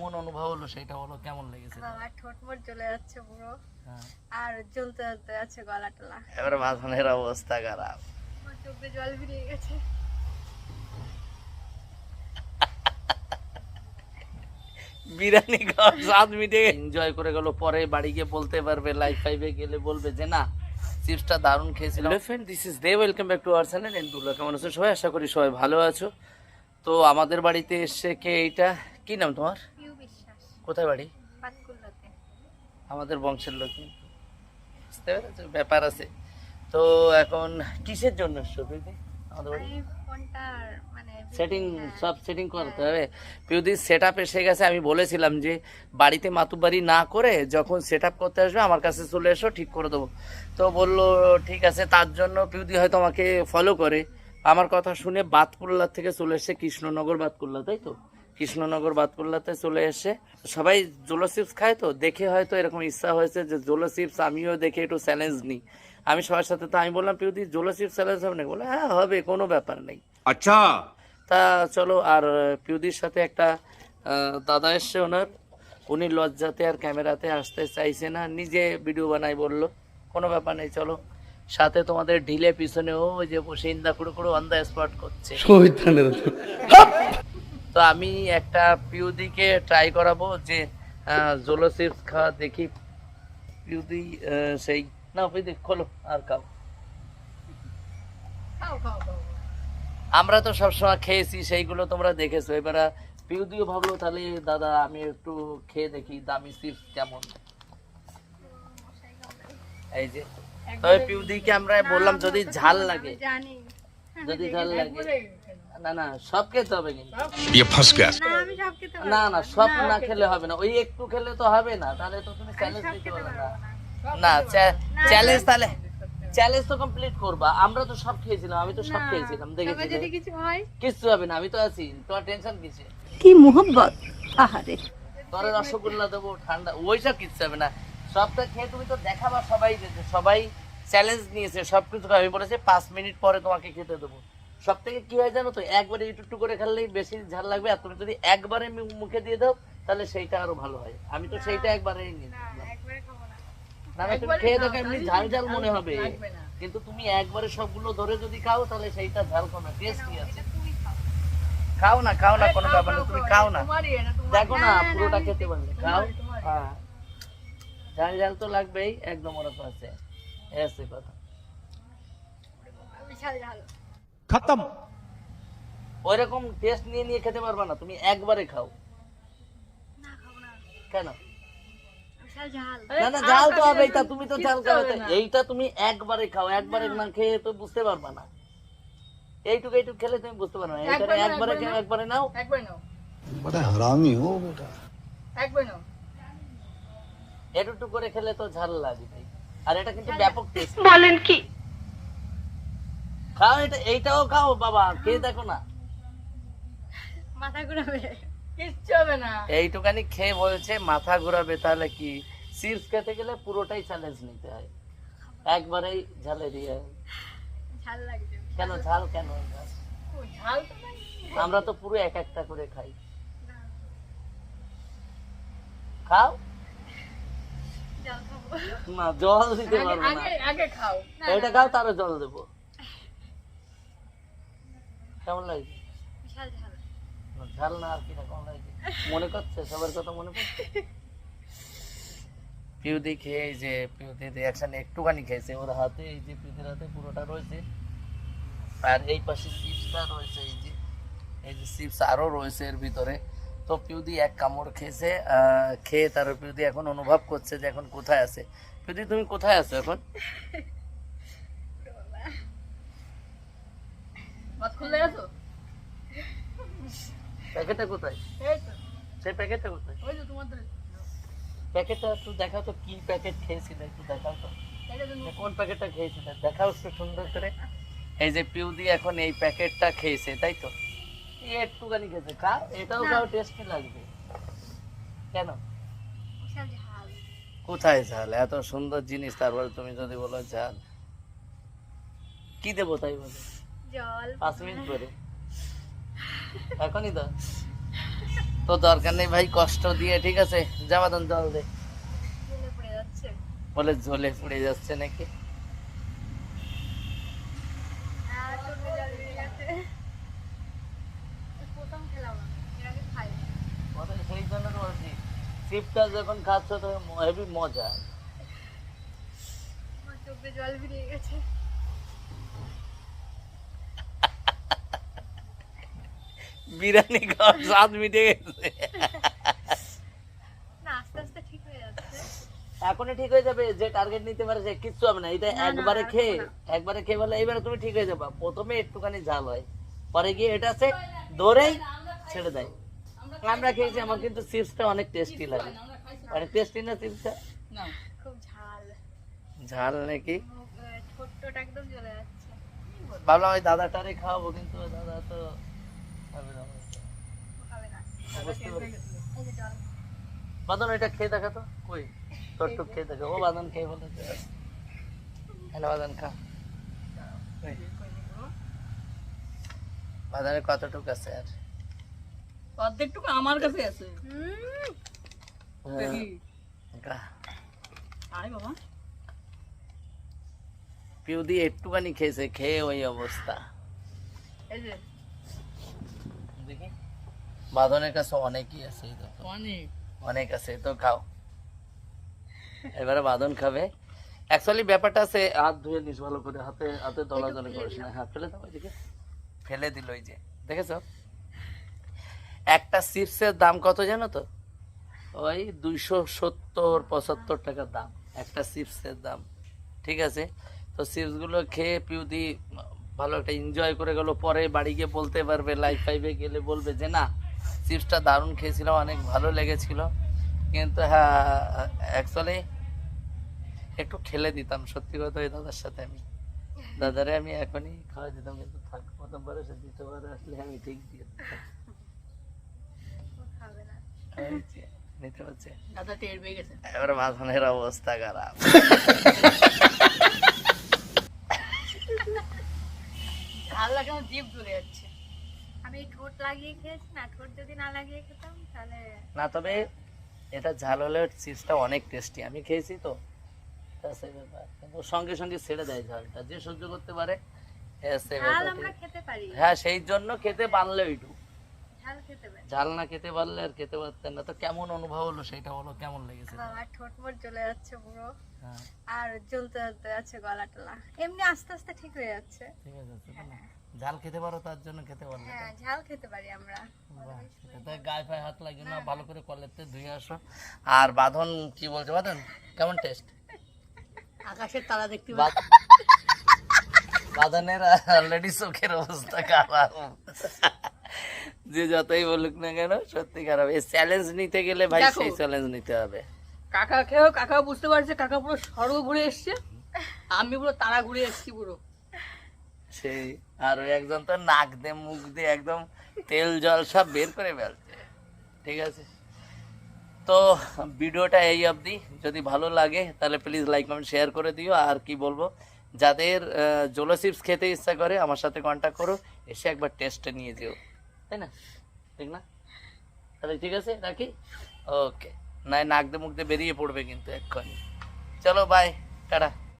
কেমন অনুভব হলো সেটা বলো কেমন লেগেছে? বাবা ঠোঁট মোট জ্বলে যাচ্ছে পুরো। হ্যাঁ। আর জ্বলতে জ্বলতে যাচ্ছে গলা টলা এবারে মাঝখানের অবস্থা খারাপ। আমার চোখে জল বেরিয়ে গেছে। বিরিয়ানি খাওয়ার স্বাদ মিটে এনজয় করে গেল পরে বাড়ি গিয়ে বলতে পারবে লাইফ ফাইভে গেলে বলবে যে না চিপসটা দারুণ খেয়েছিলাম। Friend this is the welcome back to our channel এন্ডুলা কেমন আছো সবাই? আশা করি সবাই ভালো আছো। তো আমাদের বাড়িতে এসে কে এইটা? কি নাম তোমার? কোথায় বাড়ি? আমাদের বংশের লোক বুঝতে পেরেছ? ব্যাপার আছে। তো এখন কিসের জন্য এসছো আমাদের বাড়ি? মানে সেটিং হ্যাঁ। সব সেটিং করতে হবে পিউদি সেট আপ এসে গেছে। আমি বলেছিলাম যে বাড়িতে মাতুবাড়ি না করে যখন সেট আপ করতে আসবে আমার কাছে চলে এসো ঠিক করে দেবো। তো বলল ঠিক আছে। তার জন্য পিউদি হয়তো আমাকে ফলো করে। আমার কথা শুনে বাতকুল্লা থেকে চলে এসে কৃষ্ণনগর বাতকুল্লা তাই তো? কৃষ্ণনগর বাদপুল্লাতে চলে এসে। সবাই জোলো চিপস খায় তো? দেখে হয়তো এরকম ইচ্ছা হয়েছে যে জোলো চিপস আমিও দেখে একটু চ্যালেঞ্জ নিই। আমি সবার সাথে তো আমি বললাম পিউদি জোলো চিপস চ্যালেঞ্জ হবে না বলে হ্যাঁ হবে কোনো ব্যাপার নেই। আচ্ছা। তা চলো আর পিউদির সাথে একটা দাদা এসছে ওনার। উনি লজ্জাতে আর ক্যামেরাতে আসতে চাইছে না নিজে ভিডিও বানাই বলল। কোনো ব্যাপার নেই চলো। সাথে তোমাদের ঢিলে পিছনে ও যে বসে ইন্দা কুড়ো কুড়ো অন দ্য স্পট করছে তো আমি একটা পিউদিকে ট্রাই করাবো যে জোলো চিপস খাওয়া দেখি। পিউদি সেই। না পিউদি খোলো আর খাও। আমরা তো সবসময় খেয়েছি সেইগুলো তোমরা দেখেছ। এবার পিউদিও ভাবলো তাহলে দাদা আমি একটু খেয়ে দেখি দামি চিপস কেমন। এই যে। তবে পিউদিকে আমরা বললাম যদি ঝাল লাগে। যদি ঝাল লাগে। আমরা তো সব খেয়েছিলাম আমি তো সব খেয়েছিলাম দেখেছি কিছু হবে না আমি তো আছি তোমার টেনশন কিছু কি মোহব্বত আহারে। তোর রসগোল্লা দেবো ঠান্ডা ওইসব কিচ্ছু হবে না। সবটা খেয়ে তুমি তো দেখাবা সবাই সবাই চ্যালেঞ্জ নিয়েছে সবকিছু আমি বলেছি পাঁচ মিনিট পরে তোমাকে খেতে দেবো। সব থেকে কি হয় জানো তো? একবারে একটু একটু করে খেললেই বেশি ঝাল লাগবে। আর তুমি যদি একবারে মুখে দিয়ে দাও তাহলে সেইটা আরও ভালো হয়। আমি তো সেইটা একবারে না একবারে খাব না। না না তুমি খেয়ে দেখো এমনি ঝাল ঝাল মনে হবে। কিন্তু তুমি একবারে সবগুলো ধরে যদি খাও তাহলে সেইটা ঝাল কমে টেস্টি আছে? খাও। না খাও না কোনো ব্যাপার না তুমি খাও না। দেখো না পুরোটা খেতে পারবে খাও হ্যাঁ। ঝাল ঝাল তো লাগবেই একদম ওরকম আছে। এসে কথা। বিশাল ঝাল। খতম। ওইরকম টেস্ট নিয়ে নিয়ে খেতে পারবা না তুমি একবারে খাও। কেন? খেলে তুমি বুঝতে পারবে নাও। একবারে নাও। করে খেলে তো ঝাল লাগবে আর এটা কিন্তু ব্যাপক টেস্ট বলেন কি? খাও এটা এইটাও খাও বাবা খেয়ে দেখো না। মাথা ঘুরাবে এইটুকানি খেয়ে বলছে মাথা ঘোরাবে তাহলে কি? চিপস খেতে গেলে পুরোটাই চ্যালেঞ্জ নিতে হয়। একবারেই ঝালে দিয়ে। ঝাল লাগবে। কেন ঝাল কেন? আমরা তো পুরো এক একটা করে খাই। খাও? জল না জল দিতে পারব না। এটা খাও। তারও জল দেবো। কেমন লাগছে? বিশাল ঝাল। ঝাল না আর কীরকম লাগছে? মনে করছে? সবার কথা মনে পড়ছে? পিউদি খেয়ে এই যে পিউদি রিয়াকশন একটুখানি খেয়েছে ওর হাতে এই যে পিউদির হাতে পুরোটা রয়েছে। আর এই পাশে চিপসটা রয়েছে এই যে এই যে চিপস আরও রয়েছে এর ভিতরে। তো পিউদি এক কামড় খেয়েছে খেয়ে তার পিউদি এখন অনুভব করছে যে এখন কোথায় আছে। পিউদি তুমি কোথায় আছো এখন? প্যাকেটটা কোথায়? সেই প্যাকেটটা কোথায়? প্যাকেটটা একটু দেখাও তো কি প্যাকেট খেয়েছিলে একটু দেখাও তো। কোন প্যাকেটটা খেয়েছিলে? দেখাও একটু সুন্দর করে। এই যে পিউদি এখন এই প্যাকেটটা খেয়েছে তাই তো? একটুখানি খেয়েছে? খা এটাও খাও টেস্টি লাগবে। কেন? কোথায় ঝাল? এত সুন্দর জিনিস তারপরে তুমি যদি বলো ঝাল। কি দেবো তাই বলে? জল। পাঁচ মিনিট পরে। এখনই তো। তো দরকার নেই ভাই, কষ্ট দিয়ে, ঠিক আছে? যা বাদন জল দে। বলে ঝোলে পড়ে যাচ্ছে নাকি? সেই তো হেভি মজা। জল বেরিয়ে গেছে। বিরিয়ানি খাওয়ার স্বাদ মিটে গেছে। হয়ে এখনই ঠিক হয়ে যাবে যে টার্গেট নিতে পারে সে কিচ্ছু হবে না। এটা একবারে খেয়ে একবারে খেয়ে বলে এবারে তুমি ঠিক হয়ে যাবে। প্রথমে একটুখানি ঝাল হয়। পরে গিয়ে এটা সে ধরেই ছেড়ে দেয়। আমরা খেয়েছি আমার কিন্তু চিপসটা অনেক টেস্টি লাগে। অনেক টেস্টি না চিপসটা? খুব ঝাল। ঝাল নাকি? ভাবলাম ওই দাদাটারে খাওয়াবো কিন্তু দাদা তো বাদন এটা খেয়ে দেখা তো? কই? তোর টুক খেয়ে দেখা। ও বাদন খেয়ে বলে হ্যালো বাদন খা। বাদনের কতটুক আছে আর? অর্ধেকটুকু আমার কাছে আছে। হ্যাঁ, আয় বাবা। পিউ একটুখানি খেয়েছে খেয়ে ওই অবস্থা। এই যে। দেখি। বাদনের কাছে অনেকই আছে অনেক। অনেক আছে তো খাও। এবারে বাদন খাবে। অ্যাকচুয়ালি ব্যাপারটা আছে হাত ধুয়ে নিস ভালো করে হাতে হাতে দলাদলি করিস না। হ্যাঁ ফেলে দাও ওইদিকে। ফেলে দিল ওই যে। দেখেছ? একটা চিপসের দাম কত জানো তো? ওই দুইশো সত্তর পঁচাত্তর টাকার দাম। একটা চিপসের দাম। ঠিক আছে? তো চিপসগুলো খেয়ে পিউদি ভালো একটা এনজয় করে গেল পরে বাড়ি গিয়ে বলতে পারবে লাইফ ফাইভে গেলে বলবে যে না চিপসটা দারুণ খেয়েছিলাম অনেক ভালো লেগেছিল। কিন্তু হ্যাঁ অ্যাকচুয়ালি একটু খেলে দিতাম সত্যি কথা ওই দাদার সাথে আমি। দাদারে আমি এখনই খাওয়া দিতাম কিন্তু থাক প্রথমবার এসে দ্বিতীয়বার আসলে আমি ঠিক দিয়ে নিতে পারছে দাদা টের পেয়ে গেছে। এবার মাঝখানের অবস্থা খারাপ। ঝাল লাগে আমার জিভ জ্বলে যাচ্ছে। আমি ঠোঁট লাগিয়ে খেয়েছি না ঠোঁট যদি না লাগিয়ে খেতাম তাহলে না তবে এটা ঝাল হলে চিপসটা অনেক টেস্টি আমি খেয়েছি তো সেই ব্যাপার। কিন্তু সঙ্গে সঙ্গে ছেড়ে দেয় ঝালটা। যে সহ্য করতে পারে হ্যাঁ সেই জন্য খেতে পারলে ওইটু ঝাল না খেতে পারলে আর খেতে পারতেন না। তো কেমন অনুভব হলো সেটা বলো? কেমন লেগেছে? বাবা ঠোঁট মোট জ্বলে যাচ্ছে পুরো। হ্যাঁ। আর জ্বলতে জ্বলতে যাচ্ছে গলা টলা এমনি আস্তে আস্তে ঠিক হয়ে যাচ্ছে। ঠিক আছে ঝাল খেতে পারো তার জন্য খেতে পারলে হ্যাঁ ঝাল খেতে পারি আমরা। সেটা গায়ে পায়ে হাত লাগিও না ভালো করে কলেতে ধুয়ে আসো। আর বাঁধন কি বলছো বাঁধন? কেমন টেস্ট আকাশের তারা দেখতে বা- বাঁধনের অলরেডি চোখের অবস্থা খারাপ। যে যতই বলুক না কেন সত্যি খারাপ। এই চ্যালেঞ্জ নিতে গেলে ভাই সেই চ্যালেঞ্জ নিতে হবে। কাকা খেয়েও কাকা বুঝতে পারছে কাকা পুরো স্বর্গ ঘুরে এসছে। আমি পুরো তারা ঘুরে এসছি পুরো। সেই, আর ওই একজন তো নাক দিয়ে, মুখ দিয়ে একদম তেল, জল সব বের করে ফেলছে। ঠিক আছে? তো ভিডিওটা এই অবধি। যদি ভালো লাগে, তাহলে প্লিজ লাইক কমেন্ট শেয়ার করে দিও। আর কি বলব, যাদের জোলো চিপস খেতে ইচ্ছা করে, আমার সাথে কন্ট্যাক্ট করো। এসে একবার টেস্টে নিয়ে যেও। তাই না? ঠিক না? তাহলে ঠিক আছে, রাখি? ওকে নাই, নাক দিয়ে, মুখ দিয়ে বেরিয়ে পড়বে কিন্তু এক্ষুনি। চলো বাই টাটা।